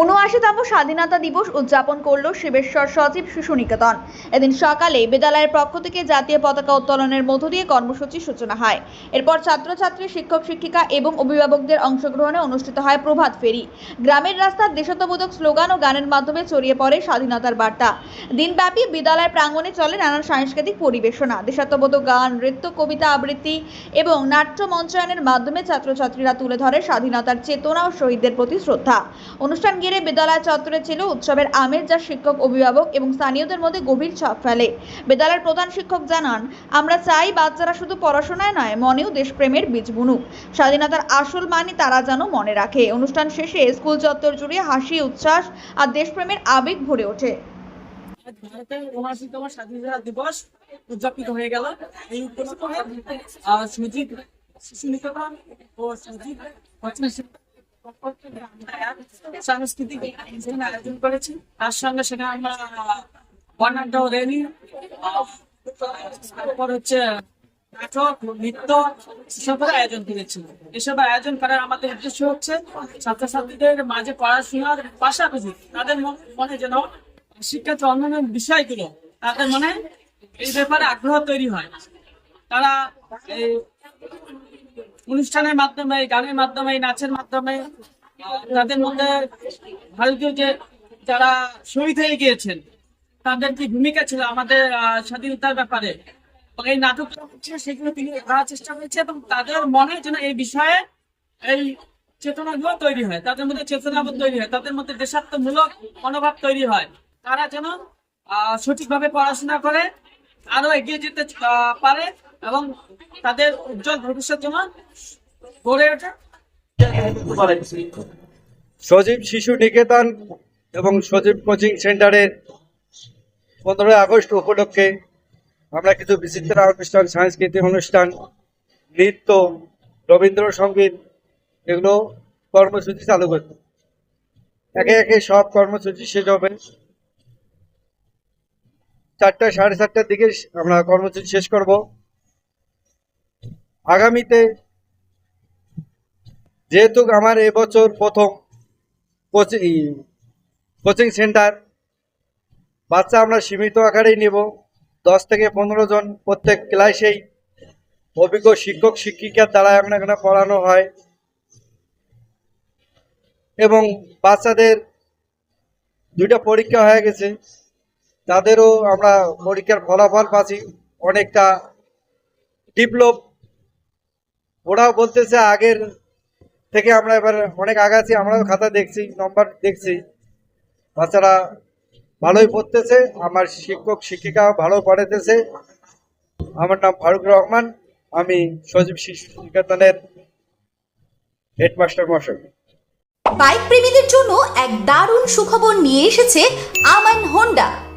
উনআশিতম স্বাধীনতা দিবস উদযাপন করল শিবেশ্বর সচিব শিশু নিকেতন। এদিন সকালে বিদ্যালয়ের পক্ষ থেকে জাতীয় পতাকা উত্তোলনের মধ্য দিয়ে কর্মসূচির সূচনা হয়। এরপর ছাত্রছাত্রী, শিক্ষক, শিক্ষিকা এবং অভিভাবকদের অংশগ্রহণে অনুষ্ঠিত হয় প্রভাত ফেরি। গ্রামের রাস্তার দেশাত্মবোধক স্লোগান ও গানের মাধ্যমে ছড়িয়ে পড়ে স্বাধীনতার বার্তা। দিনব্যাপী বিদ্যালয়ের প্রাঙ্গণে চলে নানান সাংস্কৃতিক পরিবেশনা। দেশাত্মবোধক গান, নৃত্য, কবিতা আবৃত্তি এবং নাট্য মঞ্চায়নের মাধ্যমে ছাত্রছাত্রীরা তুলে ধরে স্বাধীনতার চেতনা ও শহীদদের প্রতি শ্রদ্ধা। অনুষ্ঠান ঘিরে বিদ্যালয় চত্বরে ছিল উৎসবের আমেজ যা শিক্ষক, অভিভাবক এবং স্থানীয়দের মধ্যে গভীর ছাপ ফেলে। বিদ্যালয়ের প্রধান শিক্ষক জানান, আমরা চাই বাচ্চারা শুধু পড়াশোনায় নয়, মনেও দেশপ্রেমের বীজ বুনুক। স্বাধীনতার আসল মানে তারা যেন মনে রাখে। অনুষ্ঠান শেষে স্কুল চত্বর জুড়ে হাসি, উচ্ছ্বাস আর দেশপ্রেমের আবেগ ভরে ওঠে। স্বাধীনতা দিবস উদযাপিত হয়ে গেল। সাংস্কৃতিক আয়োজন করেছি। তার সঙ্গে সেখানে আমরা বর্ণাঢ্য আহ, তারপর হচ্ছে নাটক নৃত্য এসবের আয়োজন করেছি। এসব আয়োজন করার আমাদের উদ্দেশ্য হচ্ছে ছাত্রছাত্রীদের মাঝে পড়াশোনার পাশাপাশি তাদের মনে যেন শিক্ষার যে অন্যান্য বিষয়গুলো তাদের মনে এই ব্যাপারে আগ্রহ তৈরি হয়। তারা অনুষ্ঠানের মাধ্যমে, গানের মাধ্যমে, নাচের মাধ্যমে, তাদের মধ্যে ভারতীয় যে যারা শহীদ হয়ে গিয়েছেন, তাদের কি ভূমিকা ছিল আমাদের স্বাধীনতার ব্যাপারে? এই নাটক সেগুলো তিনি করার চেষ্টা করেছে এবং তাদের মনে যেন এই বিষয়ে এই চেতনাগুলো তৈরি হয়, তাদের মধ্যে চেতনাবোধ তৈরি হয়, তাদের মধ্যে দেশাত্মমূলক মনোভাব তৈরি হয়। তারা যেন সঠিকভাবে পড়াশোনা করে আরও এগিয়ে যেতে পারে। এবং তাদের উজ্জ্বল ভবিষ্যৎ যেন গড়ে ওঠে। সজীব শিশু নিকেতন এবং সজীব কোচিং সেন্টারের পনেরোই আগস্ট উপলক্ষে আমরা কিছু বিচিত্র অনুষ্ঠান সাংস্কৃতিক অনুষ্ঠান, নৃত্য, রবীন্দ্রসঙ্গীত এগুলো কর্মসূচি চালু করছি একে একে সব কর্মসূচি শেষ হবে। চারটা সাড়ে চারটার দিকে আমরা কর্মসূচি শেষ করব। আগামীতে যেহেতু আমার এবছর প্রথম কোচিং কোচিং সেন্টার, বাচ্চা আমরা সীমিত আকারেই নেব। দশ থেকে পনেরো জন প্রত্যেক ক্লাসেই অভিজ্ঞ শিক্ষক, শিক্ষিকার দ্বারা এখন এখানে পড়ানো হয়। এবং বাচ্চাদের দুইটা পরীক্ষা হয়ে গেছে। তাদেরও আমরা পরীক্ষার ফলাফল পাচ্ছি। অনেকটা ডেভেলপ ওরাও বলতেছে আগের থেকে আমরা এবার অনেক আগাছি আমরাও খাতা দেখছি নম্বর দেখছি। বাচ্চারা ভালোই পড়তেছে, আমার শিক্ষক শিক্ষিকা ভালো পড়াতেছে আমার নাম ফারুক রহমান, আমি সজীব শিশু নিকেতনের হেডমাস্টার মশাই বাইক প্রেমীদের জন্য এক দারুণ সুখবর নিয়ে এসেছে আমান হোন্ডা।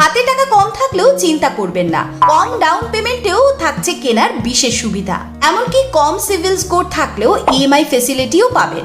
হাতে টাকা কম থাকলেও চিন্তা করবেন না। কম ডাউন পেমেন্টেও থাকছে কেনার বিশেষ সুবিধা। এমনকি কম সিভিল স্কোর থাকলেও ইএমআই ফেসিলিটিও পাবেন।